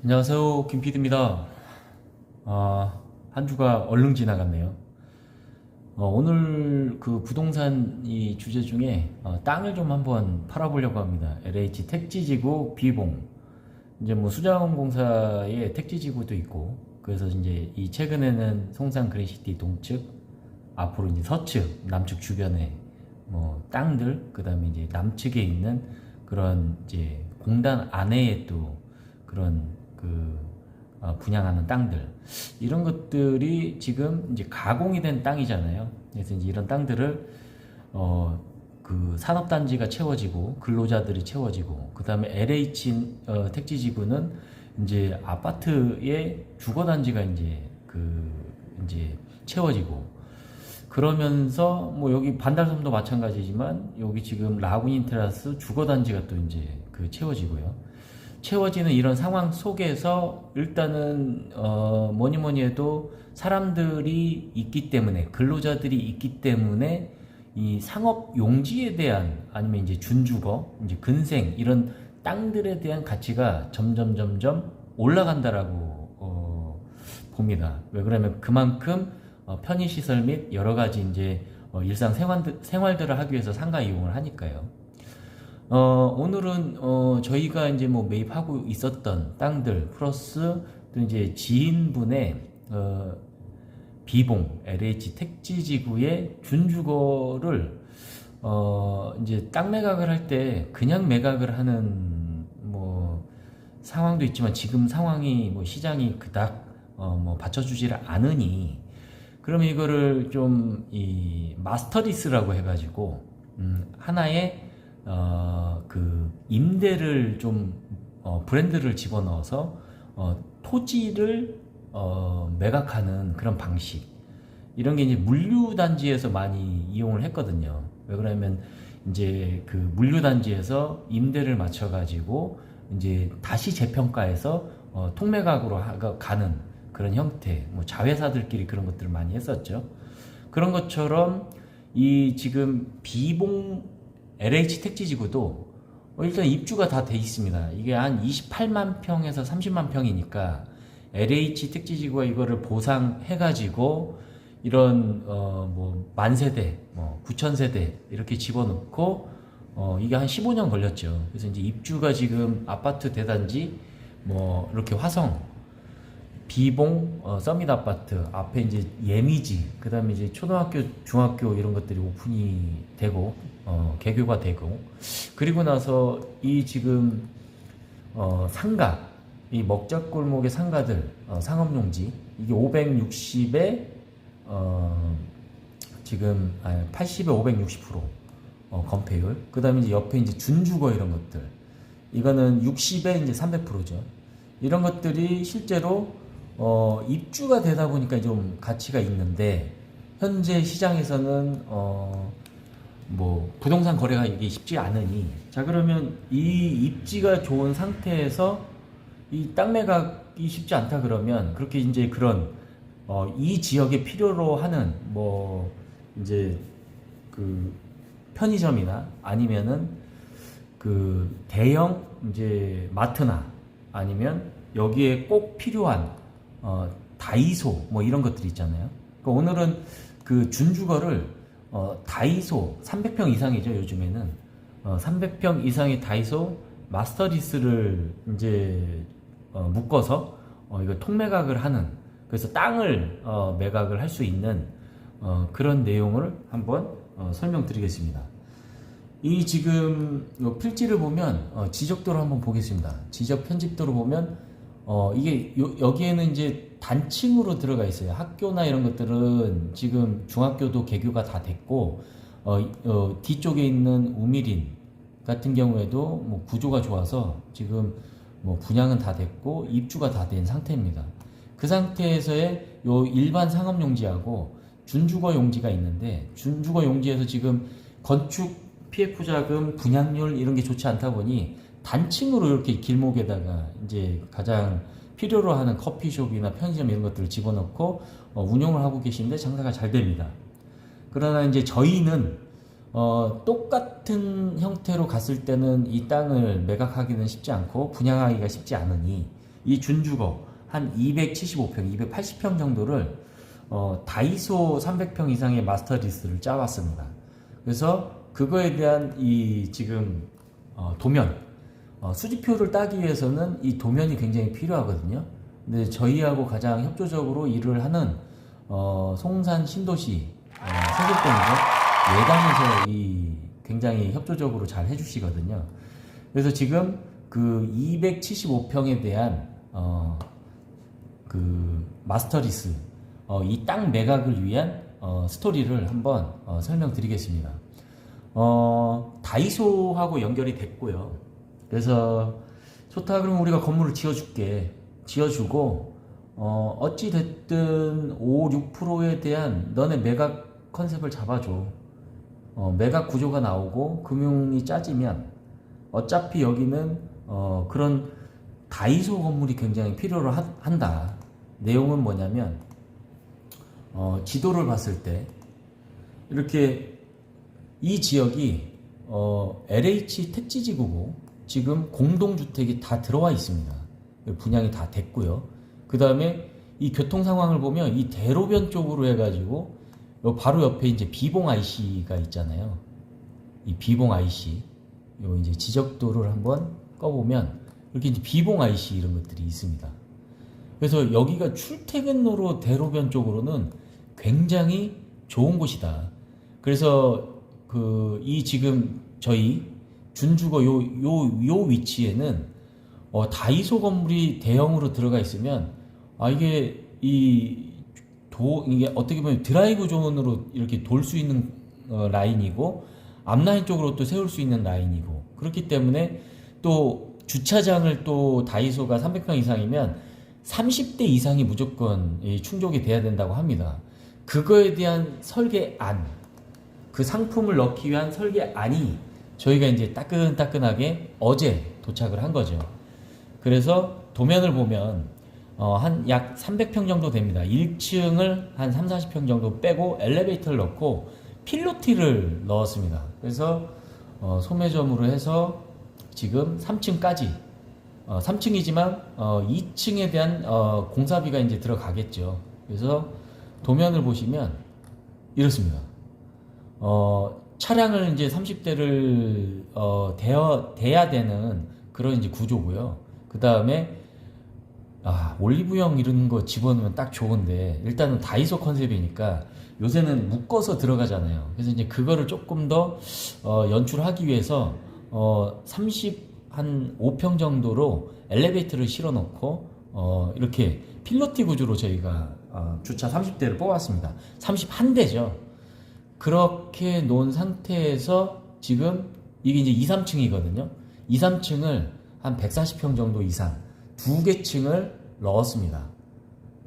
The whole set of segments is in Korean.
안녕하세요. 김PD입니다. 아, 한 주가 얼른 지나갔네요. 어, 오늘 그 부동산 이 주제 중에 어, 땅을 좀 한번 팔아보려고 합니다. LH 택지지구 비봉. 이제 뭐 수자원공사의 택지지구도 있고 그래서 이제 이 최근에는 송산 그린시티 동측 앞으로 이제 서측 남측 주변에 뭐 땅들 그 다음에 이제 남측에 있는 그런 이제 공단 안에에 또 그런 그 어, 분양하는 땅들 이런 것들이 지금 이제 가공이 된 땅이잖아요. 그래서 이제 이런 땅들을 어, 그 산업단지가 채워지고 근로자들이 채워지고 그 다음에 LH 어, 택지지구는 이제 아파트의 주거단지가 이제 그 이제 채워지고 그러면서 뭐 여기 반달섬도 마찬가지지만 여기 지금 라구닌 테라스 주거단지가 또 이제 그 채워지고요. 채워지는 이런 상황 속에서 일단은 어 뭐니 뭐니 해도 사람들이 있기 때문에 근로자들이 있기 때문에 이 상업 용지에 대한 아니면 이제 준주거, 이제 근생 이런 땅들에 대한 가치가 점점 점점 올라간다라고 어 봅니다. 왜 그러면 그만큼 어 편의 시설 및 여러 가지 이제 어 일상 생활들, 생활들을 하기 위해서 상가 이용을 하니까요. 어, 오늘은 어, 저희가 이제 뭐 매입하고 있었던 땅들 플러스 또 이제 지인분의 어, 비봉 LH 택지 지구의 준주거를 어, 이제 땅 매각을 할 때 그냥 매각을 하는 뭐 상황도 있지만 지금 상황이 뭐 시장이 그닥 어, 뭐 받쳐주지를 않으니 그러면 이거를 좀 이 마스터리스라고 해가지고 음, 하나의 어, 그 임대를 좀 어, 브랜드를 집어넣어서 어, 토지를 어, 매각하는 그런 방식 이런 게 이제 물류 단지에서 많이 이용을 했거든요. 왜 그러면 이제 그 물류 단지에서 임대를 맞춰 가지고 이제 다시 재평가해서 어, 통매각으로 하- 가는 그런 형태, 뭐 자회사들끼리 그런 것들을 많이 했었죠. 그런 것처럼 이 지금 비봉 LH 택지지구도 어, 일단 입주가 다 돼 있습니다. 이게 한 28만 평에서 30만 평이니까 LH 택지지구가 이거를 보상해가지고 이런 어 뭐 만세대, 뭐 9천 세대 이렇게 집어넣고 어 이게 한 15년 걸렸죠. 그래서 이제 입주가 지금 아파트 대단지 뭐 이렇게 화성 비봉 어, 서밋 아파트 앞에 이제 예미지 그다음에 이제 초등학교 중학교 이런 것들이 오픈이 되고 어, 개교가 되고 그리고 나서 이 지금 어, 상가 이 먹자골목의 상가들 어, 상업용지 이게 560에 어, 지금 아, 80에 560% 어, 건폐율 그다음에 이제 옆에 이제 준주거 이런 것들 이거는 60에 이제 300%죠. 이런 것들이 실제로 어, 입주가 되다 보니까 좀 가치가 있는데 현재 시장에서는 어, 뭐 부동산 거래가 이게 쉽지 않으니. 자 그러면 이 입지가 좋은 상태에서 이 땅 매각이 쉽지 않다 그러면 그렇게 이제 그런 어, 이 지역에 필요로 하는 뭐 이제 그 편의점이나 아니면은 그 대형 이제 마트나 아니면 여기에 꼭 필요한 어, 다이소 뭐 이런 것들 있잖아요. 그러니까 오늘은 그 준주거를 어, 다이소 300평 이상이죠 요즘에는 어, 300평 이상의 다이소 마스터리스를 이제 어, 묶어서 어, 이거 통매각을 하는 그래서 땅을 어, 매각을 할 수 있는 어, 그런 내용을 한번 어, 설명드리겠습니다. 이 지금 요 필지를 보면 어, 지적도를 한번 보겠습니다. 지적 편집도를 보면 어, 이게 요- 여기에는 이제 단층으로 들어가 있어요. 학교나 이런 것들은 지금 중학교도 개교가 다 됐고 어, 어, 뒤쪽에 있는 우미린 같은 경우에도 뭐 구조가 좋아서 지금 뭐 분양은 다 됐고 입주가 다 된 상태입니다. 그 상태에서의 요 일반 상업 용지하고 준주거 용지가 있는데 준주거 용지에서 지금 건축 PF 자금 분양률 이런 게 좋지 않다 보니 단층으로 이렇게 길목에다가 이제 가장 필요로 하는 커피숍이나 편의점 이런 것들을 집어넣고 어, 운영을 하고 계시는데 장사가 잘 됩니다. 그러나 이제 저희는 어, 똑같은 형태로 갔을 때는 이 땅을 매각하기는 쉽지 않고 분양하기가 쉽지 않으니 이 준주거 한 275평, 280평 정도를 어, 다이소 300평 이상의 마스터 리스를 짜왔습니다. 그래서 그거에 대한 이 지금 어, 도면 어, 수지표를 따기 위해서는 이 도면이 굉장히 필요하거든요. 근데 저희하고 가장 협조적으로 일을 하는 어, 송산 신도시 어, 세계권에서 예당에서 이 굉장히 협조적으로 잘 해주시거든요. 그래서 지금 그 275평에 대한 어, 그 마스터리스 어, 이 땅 매각을 위한 어, 스토리를 한번 어, 설명드리겠습니다. 어, 다이소하고 연결이 됐고요. 그래서 좋다 그러면 우리가 건물을 지어줄게 지어주고 어, 어찌 됐든 5, 6%에 대한 너네 매각 컨셉을 잡아줘. 어, 매각 구조가 나오고 금융이 짜지면 어차피 여기는 어, 그런 다이소 건물이 굉장히 필요로 하- 한다. 내용은 뭐냐면 어, 지도를 봤을 때 이렇게 이 지역이 어, LH 택지지구고 지금 공동주택이 다 들어와 있습니다. 분양이 다 됐고요. 그 다음에 이 교통 상황을 보면 이 대로변 쪽으로 해가지고 요 바로 옆에 이제 비봉 IC가 있잖아요. 이 비봉 IC 요 이제 지적도를 한번 꺼보면 이렇게 이제 비봉 IC 이런 것들이 있습니다. 그래서 여기가 출퇴근로로 대로변 쪽으로는 굉장히 좋은 곳이다. 그래서 그 이 지금 저희 준주거 요 요 요 위치에는 어, 다이소 건물이 대형으로 들어가 있으면 아 이게 이 도 이게 어떻게 보면 드라이브 존으로 이렇게 돌 수 있는 어, 라인이고 앞라인 쪽으로 또 세울 수 있는 라인이고 그렇기 때문에 또 주차장을 또 다이소가 300평 이상이면 30대 이상이 무조건 이 충족이 돼야 된다고 합니다. 그거에 대한 설계안, 그 상품을 넣기 위한 설계안이 저희가 이제 따끈따끈하게 어제 도착을 한 거죠. 그래서 도면을 보면 어, 한 약 300평 정도 됩니다. 1층을 한 3, 40평 정도 빼고 엘리베이터를 넣고 필로티를 넣었습니다. 그래서 어, 소매점으로 해서 지금 3층까지 어, 3층이지만 어, 2층에 대한 어, 공사비가 이제 들어가겠죠. 그래서 도면을 보시면 이렇습니다. 어, 차량을 이제 30대를 어, 대어, 대야 되는 그런 이제 구조고요. 그 다음에 아, 올리브영 이런 거 집어넣으면 딱 좋은데 일단은 다이소 컨셉이니까 요새는 묶어서 들어가잖아요. 그래서 이제 그거를 조금 더 어, 연출하기 위해서 어, 30 한 5평 정도로 엘리베이터를 실어 놓고 어, 이렇게 필로티 구조로 저희가 어, 주차 30대를 뽑았습니다. 31대죠. 그렇게 놓은 상태에서 지금 이게 이제 2, 3층이거든요. 2, 3층을 한 140평 정도 이상 두 개 층을 넣었습니다.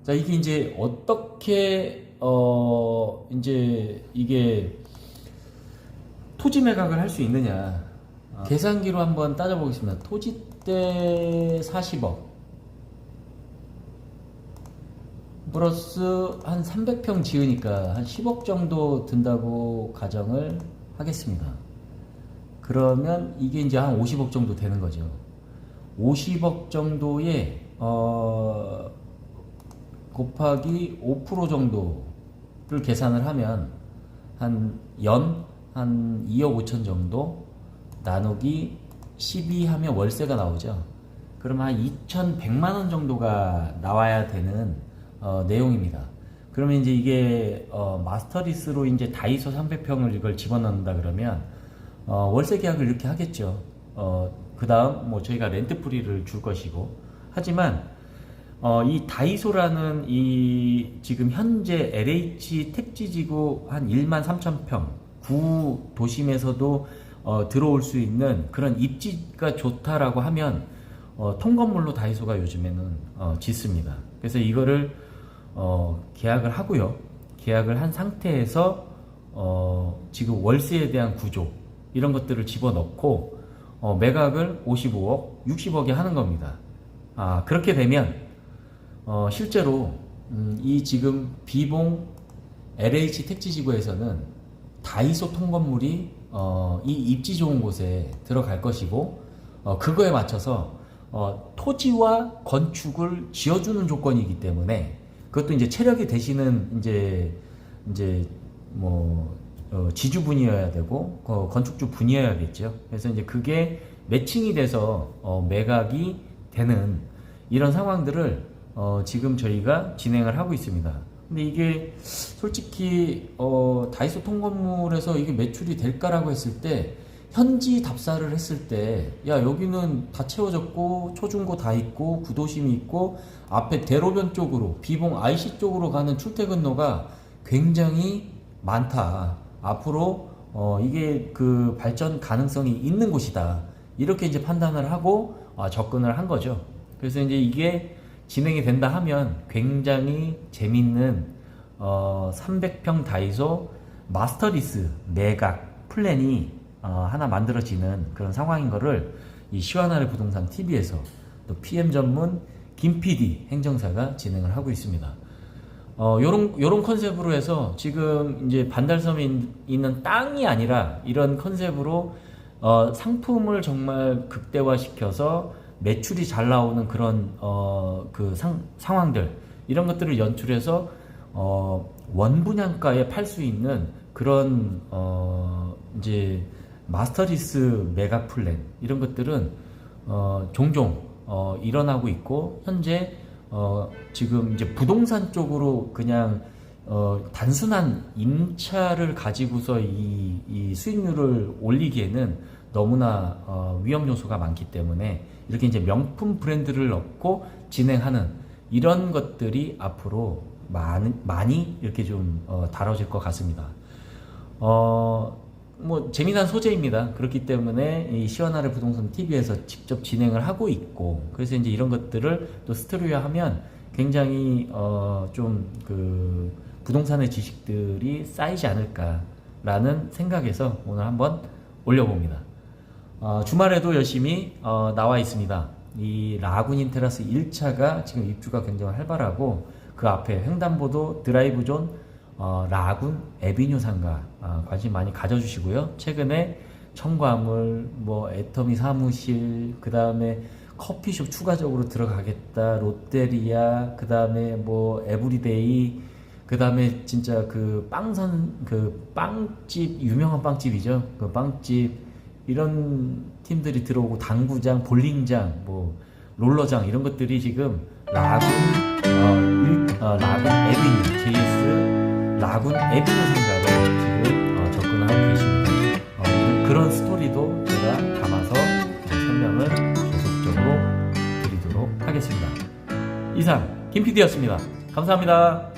자, 이게 이제 어떻게 어 이제 이게 토지 매각을 할 수 있느냐. 아, 계산기로 한번 따져보겠습니다. 토지대 40억 플러스 한 300평 지으니까 한 10억 정도 든다고 가정을 하겠습니다. 그러면 이게 이제 한 50억 정도 되는 거죠. 50억 정도의 어 곱하기 5% 정도를 계산을 하면 한 연 한 2억 5천 정도 나누기 12 하면 월세가 나오죠. 그러면 한 2,100만 원 정도가 나와야 되는 어, 내용입니다. 그러면 이제 이게 어, 마스터리스로 이제 다이소 300평을 이걸 집어넣는다 그러면 어, 월세 계약을 이렇게 하겠죠. 어, 그 다음 뭐 저희가 렌트 프리를 줄 것이고 하지만 어, 이 다이소라는 이 지금 현재 LH 택지지구 한 1만 3천 평, 구 도심에서도 어, 들어올 수 있는 그런 입지가 좋다라고 하면 어, 통건물로 다이소가 요즘에는 어, 짓습니다. 그래서 이거를 어, 계약을 하고요. 계약을 한 상태에서 어, 지금 월세에 대한 구조 이런 것들을 집어넣고 어, 매각을 55억, 60억에 하는 겁니다. 아 그렇게 되면 어, 실제로 음, 이 지금 비봉 LH 택지지구에서는 다이소 통건물이 어, 이 입지 좋은 곳에 들어갈 것이고 어, 그거에 맞춰서 어, 토지와 건축을 지어주는 조건이기 때문에 그것도 이제 체력이 되시는 이제 이제 뭐 어, 지주분이어야 되고 어, 건축주 분이어야겠죠. 그래서 이제 그게 매칭이 돼서 어, 매각이 되는 이런 상황들을 어, 지금 저희가 진행을 하고 있습니다. 근데 이게 솔직히 어, 다이소 통건물에서 이게 매출이 될까라고 했을 때 현지 답사를 했을 때 야 여기는 다 채워졌고 초중고 다 있고 구도심이 있고 앞에 대로변 쪽으로 비봉 IC 쪽으로 가는 출퇴근로가 굉장히 많다. 앞으로 어, 이게 그 발전 가능성이 있는 곳이다. 이렇게 이제 판단을 하고 어, 접근을 한 거죠. 그래서 이제 이게 진행이 된다 하면 굉장히 재밌는 어, 300평 다이소 마스터리스 매각 플랜이 어, 하나 만들어지는 그런 상황인 거를 이 시원하의 부동산 TV에서 또 PM 전문 김 PD 행정사가 진행을 하고 있습니다. 어, 요런, 요런 컨셉으로 해서 지금 이제 반달섬에 있- 있는 땅이 아니라 이런 컨셉으로 어, 상품을 정말 극대화시켜서 매출이 잘 나오는 그런 어, 그 상, 상황들 이런 것들을 연출해서 어, 원분양가에 팔 수 있는 그런 어, 이제 마스터리스 메가 플랜 이런 것들은 어, 종종 어, 일어나고 있고 현재 어, 지금 이제 부동산 쪽으로 그냥 어, 단순한 임차를 가지고서 이, 이 수익률을 올리기에는 너무나 어, 위험 요소가 많기 때문에 이렇게 이제 명품 브랜드를 넣고 진행하는 이런 것들이 앞으로 많이, 많이 이렇게 좀 어, 다뤄질 것 같습니다. 어, 뭐 재미난 소재입니다. 그렇기 때문에 이 시원하를 부동산 TV에서 직접 진행을 하고 있고 그래서 이제 이런 것들을 또 스토리화하면 굉장히 어, 좀 그 부동산의 지식들이 쌓이지 않을까라는 생각에서 오늘 한번 올려봅니다. 어, 주말에도 열심히 어, 나와 있습니다. 이 라군인 테라스 1차가 지금 입주가 굉장히 활발하고 그 앞에 횡단보도 드라이브 존 어, 라군 에비뉴 상가 아, 관심 많이 가져주시고요. 최근에 청과물, 뭐 애터미 사무실, 그 다음에 커피숍 추가적으로 들어가겠다, 롯데리아, 그 다음에 뭐 에브리데이, 그 다음에 진짜 그 빵선 그 빵집 유명한 빵집이죠. 그 빵집 이런 팀들이 들어오고 당구장, 볼링장, 뭐 롤러장 이런 것들이 지금 라군 어, 일- 어, 라군 에비뉴 JS 라군 에비뉴 상가로 지금 어, 접근을 하고 계십니다. 어, 그런 스토리도 제가 담아서 어, 설명을 계속적으로 드리도록 하겠습니다. 이상 김 PD였습니다. 감사합니다.